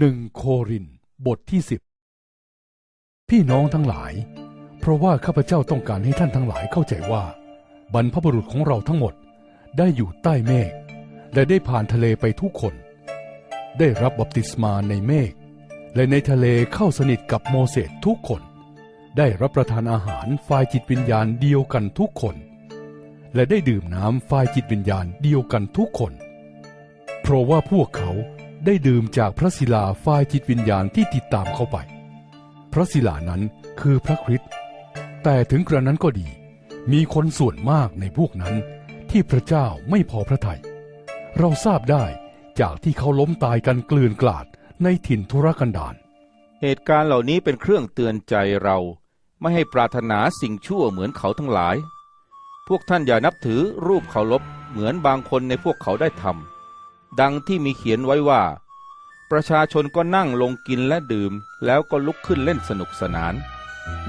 หนึ่งโครินบทที่สิบพี่น้องทั้งหลาย เพราะว่าข้าพเจ้าต้องการให้ท่านทั้งหลายเข้าใจว่า บรรพบุรุษของเราทั้งหมดได้อยู่ใต้เมฆและได้ผ่านทะเลไปทุกคน ได้รับบัพติศมาในเมฆและในทะเลเข้าสนิทกับโมเสสทุกคน ได้รับประทานอาหารฝ่ายจิตวิญญาณเดียวกันทุกคน และได้ดื่มน้ำฝ่ายจิตวิญญาณเดียวกันทุกคน เพราะว่าพวกเขา ได้ดื่มจากพระศิลาฝ่ายจิตวิญญาณที่ติดตามเข้าไป พระศิลานั้นคือพระคริสต์แต่ถึงกระนั้นก็ดี มีคนส่วนมากในพวกนั้นที่พระเจ้าไม่พอพระทยัยเราทราบได้จากที่เขาล้มตายกันเกลื่อนกลาดในถิ่นทุรกันดารเหตุการณ์เหล่านี้เป็นเครื่องเตือนใจเราไม่ให้ปรารถนาสิ่งชั่วเหมือนเขาทั้งหลาย พวกท่านอย่านับถือรูปเคารพเหมือนบางคนในพวกเขาได้ทำดังที่มีเขียนไว้ว่า ประชาชนก็นั่งลงกินและดื่ม แล้วก็ลุกขึ้นเล่นสนุกสนาน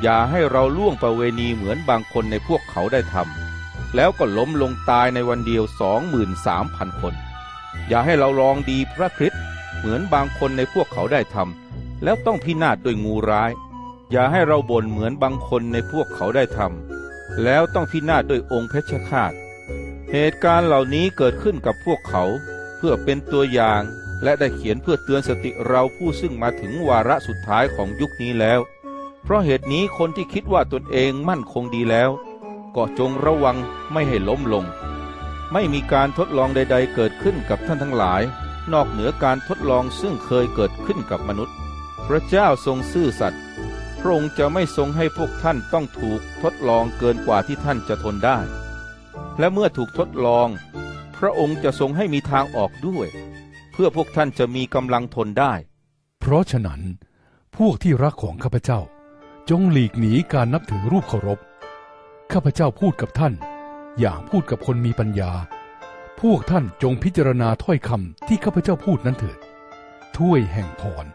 อย่าให้เราล่วงประเวณีเหมือนบางคนในพวกเขาได้ทำแล้วก็ล้มลงตายในวันเดียวสองหมื่นสามพันคน อย่าให้เราลองดีพระคริสต์เหมือนบางคนในพวกเขาได้ทำแล้วต้องพินาศด้วยงูร้าย อย่าให้เราบ่นเหมือนบางคนในพวกเขาได้ทำแล้วต้องพินาศด้วยองค์เพชฌฆาตเหตุการณ์เหล่านี้เกิดขึ้นกับพวกเขา เพื่อเป็นตัวอย่าง และได้เขียนเพื่อเตือนสติเราผู้ซึ่งมาถึงวาระสุดท้ายของยุคนี้แล้ว เพราะเหตุนี้คนที่คิดว่าตนเองมั่นคงดีแล้ว ก็จงระวังไม่ให้ล้มลง ไม่มีการทดลองใด ๆ เกิดขึ้นกับท่านทั้งหลาย นอกเหนือการทดลองซึ่งเคยเกิดขึ้นกับมนุษย์ พระเจ้าทรงซื่อสัตย์พระองค์จะไม่ทรงให้พวกท่านต้องถูกทดลองเกินกว่าที่ท่านจะทนได้ และเมื่อถูกทดลอง พระองค์จะทรงให้มีทางออกด้วย เพื่อพวกท่านจะมีกำลังทนได้ เพราะฉะนั้น พวกที่รักของข้าพเจ้า จงหลีกหนีการนับถือรูปเคารพ ข้าพเจ้าพูดกับท่าน อย่างพูดกับคนมีปัญญา พวกท่านจงพิจารณาถ้อยคำที่ข้าพเจ้าพูดนั้นเถิด ถ้วยแห่งพร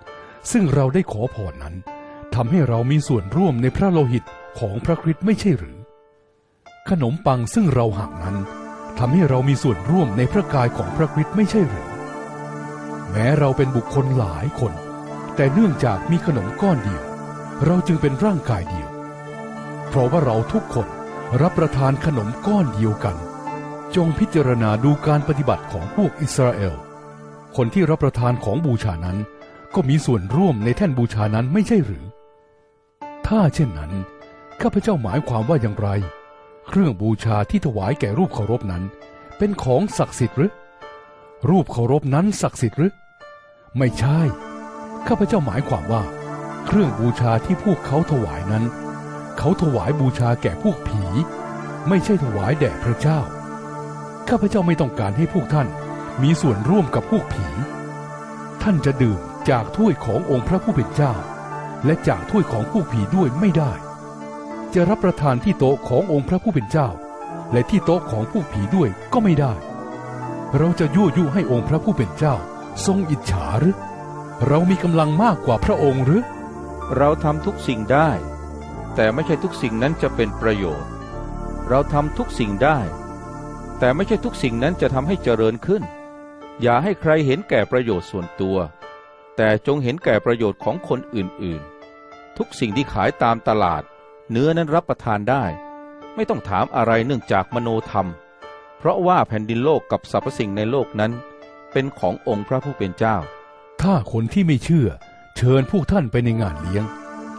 ซึ่งเราได้ขอพรนั้นทำให้เรามีส่วนร่วมในพระโลหิตของพระคริสต์ไม่ใช่หรือ ขนมปังซึ่งเราหักนั้นทำให้เรามีส่วนร่วมในพระกายของพระคริสต์ไม่ใช่หรือ แม้เราเป็นบุคคลหลายคน แต่เนื่องจากมีขนมก้อนเดียว เราจึงเป็นร่างกายเดียว เพราะว่าเราทุกคนรับประทานขนมก้อนเดียวกัน จงพิจารณาดูการปฏิบัติของพวกอิสราเอล คนที่รับประทานของบูชานั้น ก็มีส่วนร่วมในแท่นบูชานั้นไม่ใช่หรือ ถ้าเช่นนั้น ข้าพเจ้าหมายความว่าอย่างไร เครื่องบูชาที่ถวายแก่รูปเคารพนั้น เป็นของศักดิ์สิทธิ์หรือรูปเคารพนั้นศักดิ์สิทธิ์หรือ ไม่ใช่ ข้าพเจ้าหมายความว่า เครื่องบูชาที่พวกเขาถวายนั้น เขาถวายบูชาแก่พวกผี ไม่ใช่ถวายแด่พระเจ้า ข้าพเจ้าไม่ต้องการให้พวกท่านมีส่วนร่วมกับพวกผี ท่านจะดื่มจากถ้วยขององค์พระผู้เป็นเจ้า และจากถ้วยของพวกผีด้วยไม่ได้ จะรับประทานที่โต๊ะขององค์พระผู้เป็นเจ้า และที่โต๊ะของพวกผีด้วยก็ไม่ได้ เราจะยั่วยุให้องค์พระผู้เป็นเจ้า ทรงอิจฉาหรือ เรามีกำลังมากกว่าพระองค์หรือ เราทำทุกสิ่งได้ แต่ไม่ใช่ทุกสิ่งนั้นจะเป็นประโยชน์ เราทำทุกสิ่งได้ แต่ไม่ใช่ทุกสิ่งนั้นจะทำให้เจริญขึ้น อย่าให้ใครเห็นแก่ประโยชน์ส่วนตัว แต่จงเห็นแก่ประโยชน์ของคนอื่นๆ ทุกสิ่งที่ขายตามตลาด เนื้อนั้นรับประทานได้ ไม่ต้องถามอะไรเนื่องจากมโนธรรม เพราะว่าแผ่นดินโลกกับสรรพสิ่งในโลกนั้น เป็นขององค์พระผู้เป็นเจ้า ถ้าคนที่ไม่เชื่อ เชิญพวกท่านไปในงานเลี้ยง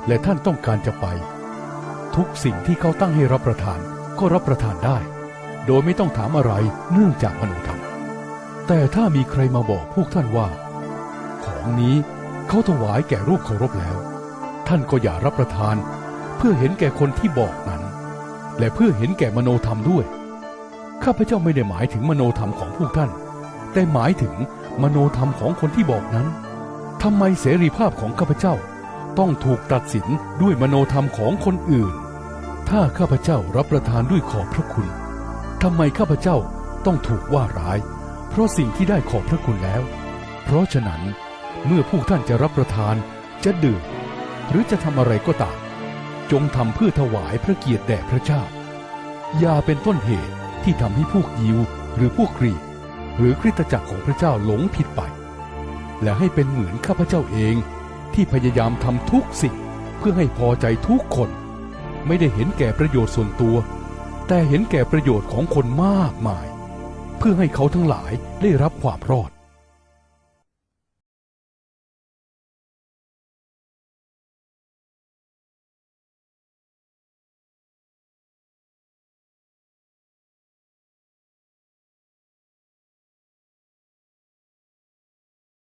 และท่านต้องการจะไป ทุกสิ่งที่เขาตั้งให้รับประทานก็รับประทานได้ โดยไม่ต้องถามอะไรเนื่องจากมโนธรรมแต่ถ้ามีใครมาบอกพวกท่านว่า ของนี้เขาถวายแก่รูปเคารพแล้ว ท่านก็อย่ารับประทาน เพื่อเห็นแก่คนที่บอกนั้น และเพื่อเห็นแก่มโนธรรมด้วยข้าพเจ้าไม่ได้หมายถึงมโนธรรมของพวกท่าน แต่หมายถึงมโนธรรมของคนที่บอกนั้นทำไมเสรีภาพของข้าพเจ้าต้องถูกตัดสินด้วยมโนธรรมของคนอื่น ถ้าข้าพเจ้ารับประทานด้วยขอบพระคุณทำไมข้าพเจ้าต้องถูกว่าร้าย เพราะสิ่งที่ได้ขอบพระคุณแล้ว เพราะฉะนั้นเมื่อพวกท่านจะรับประทานจะดื่มหรือจะทำอะไรก็ตาม จงทำเพื่อถวายพระเกียรติแด่พระเจ้าอย่าเป็นต้นเหตุที่ทำให้พวกยิวหรือพวกกรีก หรือคริสตจักรของพระเจ้าหลงผิดไป และให้เป็นเหมือนข้าพเจ้าเองที่พยายามทำทุกสิ่งเพื่อให้พอใจทุกคน ไม่ได้เห็นแก่ประโยชน์ส่วนตัว แต่เห็นแก่ประโยชน์ของคนมากมาย เพื่อให้เขาทั้งหลายได้รับความรอด